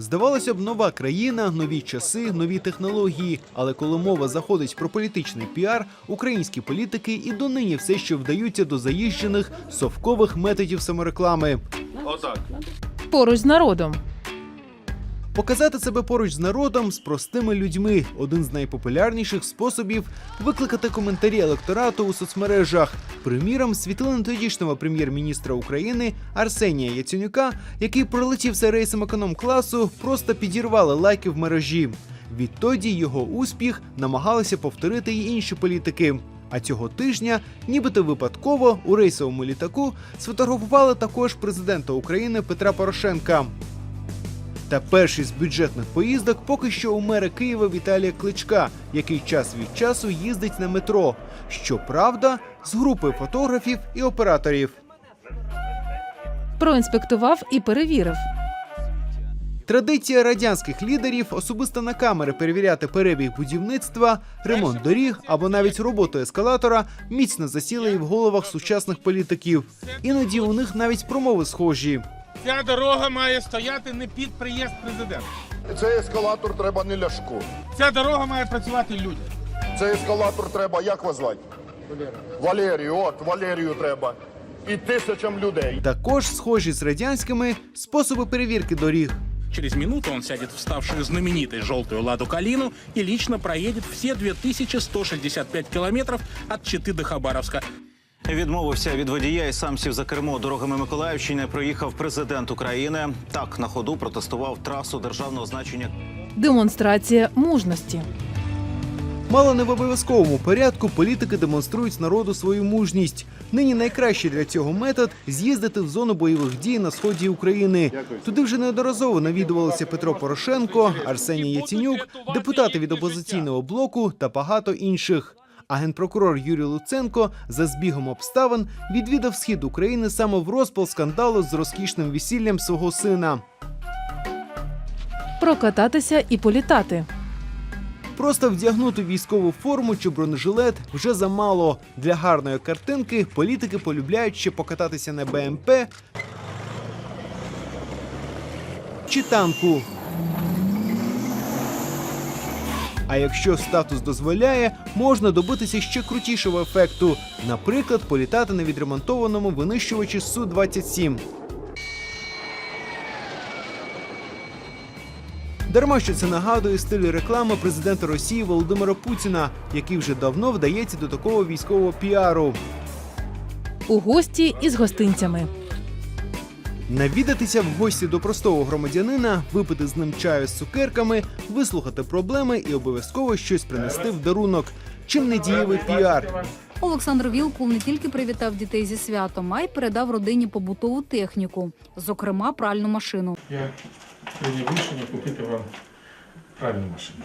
Здавалося б, нова країна, нові часи, нові технології. Але коли мова заходить про політичний піар, українські політики і донині все ще вдаються до заїжджених совкових методів самореклами. Поруч з народом. Показати себе поруч з народом з простими людьми один з найпопулярніших способів викликати коментарі електорату у соцмережах. Приміром, світлини тодішнього прем'єр-міністра України Арсенія Яценюка, який пролетівся рейсом економ-класу, просто підірвали лайки в мережі. Відтоді його успіх намагалися повторити й інші політики. А цього тижня, нібито випадково, у рейсовому літаку сфотографували також президента України Петра Порошенка. Та перший з бюджетних поїздок поки що у мера Києва Віталія Кличка, який час від часу їздить на метро. Щоправда, з групою фотографів і операторів. Проінспектував і перевірив. Традиція радянських лідерів особисто на камери перевіряти перебіг будівництва, ремонт доріг або навіть роботу ескалатора міцно засіла і в головах сучасних політиків. Іноді у них навіть промови схожі. Ця дорога має стояти не під приїзд президента. Цей ескалатор треба не ляшку. Ця дорога має працювати людям. Цей ескалатор треба, як вас звати? Валерію, от Валерію треба. І тисячам людей. Також схожі з радянськими способи перевірки доріг. Через минуту он сядет в ставшую знаменитой желтую «Ладу Калину» и лично проедет все 2165 километров от Читы до Хабаровска. Відмовився від водія і сам сів за кермо дорогами Миколаївщини. Проїхав президент України. Так на ходу протестував трасу державного значення. Демонстрація мужності. Мало не в обов'язковому порядку політики демонструють народу свою мужність. Нині найкращий для цього метод з'їздити в зону бойових дій на сході України. Туди вже неодноразово навідувалися Петро Порошенко, Арсеній Яценюк, депутати від опозиційного блоку та багато інших. А генпрокурор Юрій Луценко за збігом обставин відвідав схід України саме в розпал скандалу з розкішним весіллям свого сина. Прокататися і політати. Просто вдягнути військову форму чи бронежилет вже замало. Для гарної картинки політики полюбляють ще покататися на БМП чи танку. А якщо статус дозволяє, можна добитися ще крутішого ефекту. Наприклад, політати на відремонтованому винищувачі Су-27. Дарма що це нагадує стиль реклами президента Росії Володимира Путіна, який вже давно вдається до такого військового піару. У гості із гостинцями. Навідатися в гості до простого громадянина, випити з ним чаю з цукерками, вислухати проблеми і обов'язково щось принести в дарунок. Чим не дієвий піар. Олександр Вілкул не тільки привітав дітей зі святом, а й передав родині побутову техніку, зокрема пральну машину. Я прийняв рішення купити вам правильну машину.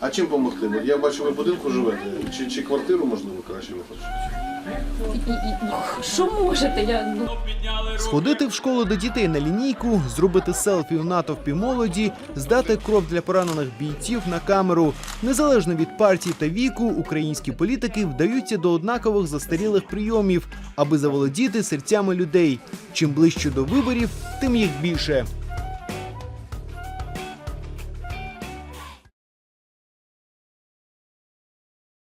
А чим допомогти? Я бачу, ви в будинку живете. Чи, чи квартиру, можливо, краще ви хочете? Що можете? Я ну Сходити в школу до дітей на лінійку, зробити селфі у натовпі молоді, здати кров для поранених бійців на камеру. Незалежно від партії та віку, українські політики вдаються до однакових застарілих прийомів, аби заволодіти серцями людей. Чим ближче до виборів, тим їх більше.